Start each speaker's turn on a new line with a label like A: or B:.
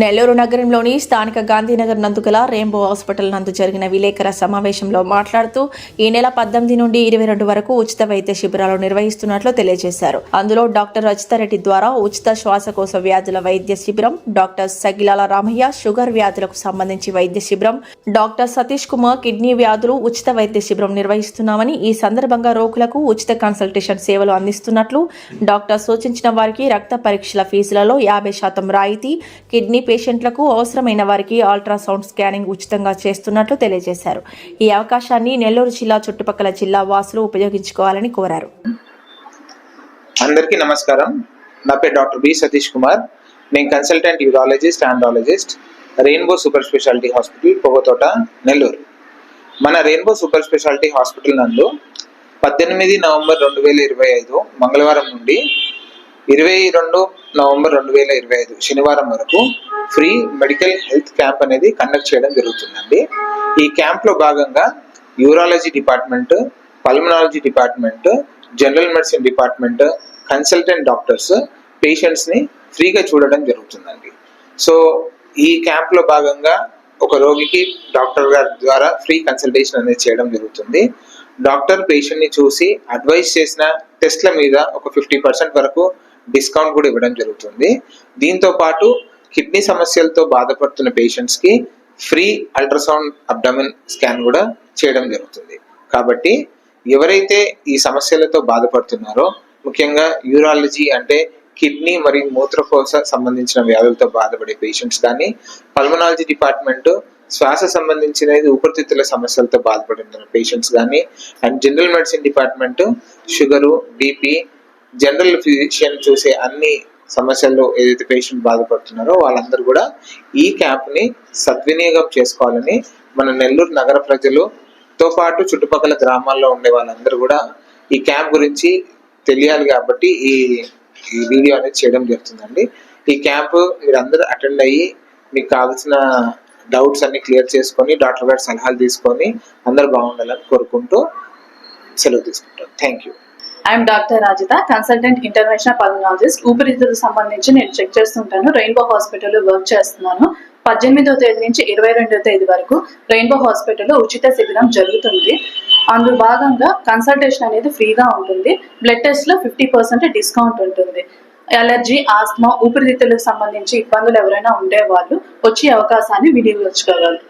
A: నెల్లూరు నగరంలోని స్థానిక Gandhinagar నందుకల rainbow hospital నందు జరిగిన విలేకరుల సమావేశంలో మాట్లాడుతూ ఈ నెల పద్దెనిమిది నుండి ఇరవై రెండు వరకు ఉచిత వైద్య శిబిరాలు నిర్వహిస్తున్నట్లు తెలియజేశారు. అందులో డాక్టర్ రచితారెడ్డి ద్వారా ఉచిత శ్వాసకోశ వ్యాధుల వైద్య శిబిరం డాక్టర్ సగిలాల రామయ్య షుగర్ వ్యాధులకు సంబంధించి వైద్య శిబిరం డాక్టర్ సతీష్ కుమార్ కిడ్నీ వ్యాధులు ఉచిత వైద్య శిబిరం నిర్వహిస్తున్నామని ఈ సందర్భంగా రోగులకు ఉచిత కన్సల్టేషన్ సేవలు అందిస్తున్నట్లు డాక్టర్ సూచించిన వారికి రక్త పరీక్షల ఫీజులలో యాభై శాతం రాయితీ కిడ్నీ పేషెంట్లకు అవసరమైన వారికి అల్ట్రాసౌండ్ స్కానింగ్ ఉచితంగా చేస్తున్నట్లు తెలియజేశారు. ఈ అవకాశాన్ని నెల్లూరు జిల్లా చుట్టుపక్కల జిల్లా వాసులు ఉపయోగించుకోవాలని కోరారు.
B: అందరికీ నమస్కారం. నా పేరు డాక్టర్ బి సతీష్ కుమార్. నేను consultant urologist andrologist Rainbow super speciality hospital Pogathota Nellore. మన రెయిన్బో సూపర్ స్పెషాలిటీ హాస్పిటల్ నందు పద్దెనిమిది నవంబర్ రెండు వేల ఇరవై ఐదు మంగళవారం నుండి ఇరవై రెండు నవంబర్ రెండు వేల ఇరవై ఐదు శనివారం వరకు ఫ్రీ మెడికల్ హెల్త్ క్యాంప్ అనేది కండక్ట్ చేయడం జరుగుతుందండి. ఈ క్యాంప్లో భాగంగా urology department pulmonology department general medicine department consultant doctors పేషెంట్స్ని ఫ్రీగా చూడడం జరుగుతుందండి. సో ఈ క్యాంప్లో భాగంగా ఒక రోగికి డాక్టర్ గారి ద్వారా ఫ్రీ కన్సల్టేషన్ అనేది చేయడం జరుగుతుంది. డాక్టర్ పేషెంట్ని చూసి అడ్వైస్ చేసిన టెస్ట్ల మీద ఒక ఫిఫ్టీ పర్సెంట్ వరకు డిస్కౌంట్ కూడా ఇవ్వడం జరుగుతుంది. దీంతో పాటు కిడ్నీ సమస్యలతో బాధపడుతున్న పేషెంట్స్కి ఫ్రీ అల్ట్రాసౌండ్ అబ్డమిన్ స్కాన్ కూడా చేయడం జరుగుతుంది. కాబట్టి ఎవరైతే ఈ సమస్యలతో బాధపడుతున్నారో ముఖ్యంగా యూరాలజీ అంటే కిడ్నీ మరియు మూత్రకోశ సంబంధించిన వ్యాధులతో బాధపడే పేషెంట్స్ కానీ పల్మనాలజీ డిపార్ట్మెంట్ శ్వాస సంబంధించినది ఊపిరితిత్తుల సమస్యలతో బాధపడుతున్న పేషెంట్స్ కానీ and general medicine department sugar BP general physician చూసే అన్ని సమస్యల్లో ఏదైతే పేషెంట్ బాధపడుతున్నారో వాళ్ళందరూ కూడా ఈ క్యాంప్ని సద్వినియోగం చేసుకోవాలని మన నెల్లూరు నగర ప్రజలుతో పాటు చుట్టుపక్కల గ్రామాల్లో ఉండే వాళ్ళందరూ కూడా ఈ క్యాంప్ గురించి తెలియాలి కాబట్టి ఈ ఈ వీడియో అనేది చేయడం జరుగుతుందండి. ఈ క్యాంప్ మీరు అందరూ అటెండ్ అయ్యి మీకు కావాల్సిన డౌట్స్ అన్ని క్లియర్ చేసుకొని డాక్టర్ గారి సలహాలు తీసుకొని అందరూ బాగుండాలని కోరుకుంటూ సెలవు తీసుకుంటాం. Thank you
C: I'm doctor Rajitha consultant international pulmonologist ఊపిరితిత్తులకు సంబంధించి నేను చెక్ చేస్తుంటాను. రెయిన్బో హాస్పిటల్లో వర్క్ చేస్తున్నాను. పద్దెనిమిదవ తేదీ నుంచి ఇరవై రెండవ తేదీ వరకు రెయిన్బో హాస్పిటల్లో ఉచిత శిబిరం జరుగుతుంది. అందులో భాగంగా కన్సల్టేషన్ అనేది ఫ్రీగా ఉంటుంది. బ్లడ్ టెస్ట్లో ఫిఫ్టీ పర్సెంట్ డిస్కౌంట్ ఉంటుంది. అలర్జీ ఆస్మా ఊపిరితిత్తులకు సంబంధించి ఇబ్బందులు ఎవరైనా ఉండేవాళ్ళు వచ్చే అవకాశాన్ని వినియోగించుకోగలరు.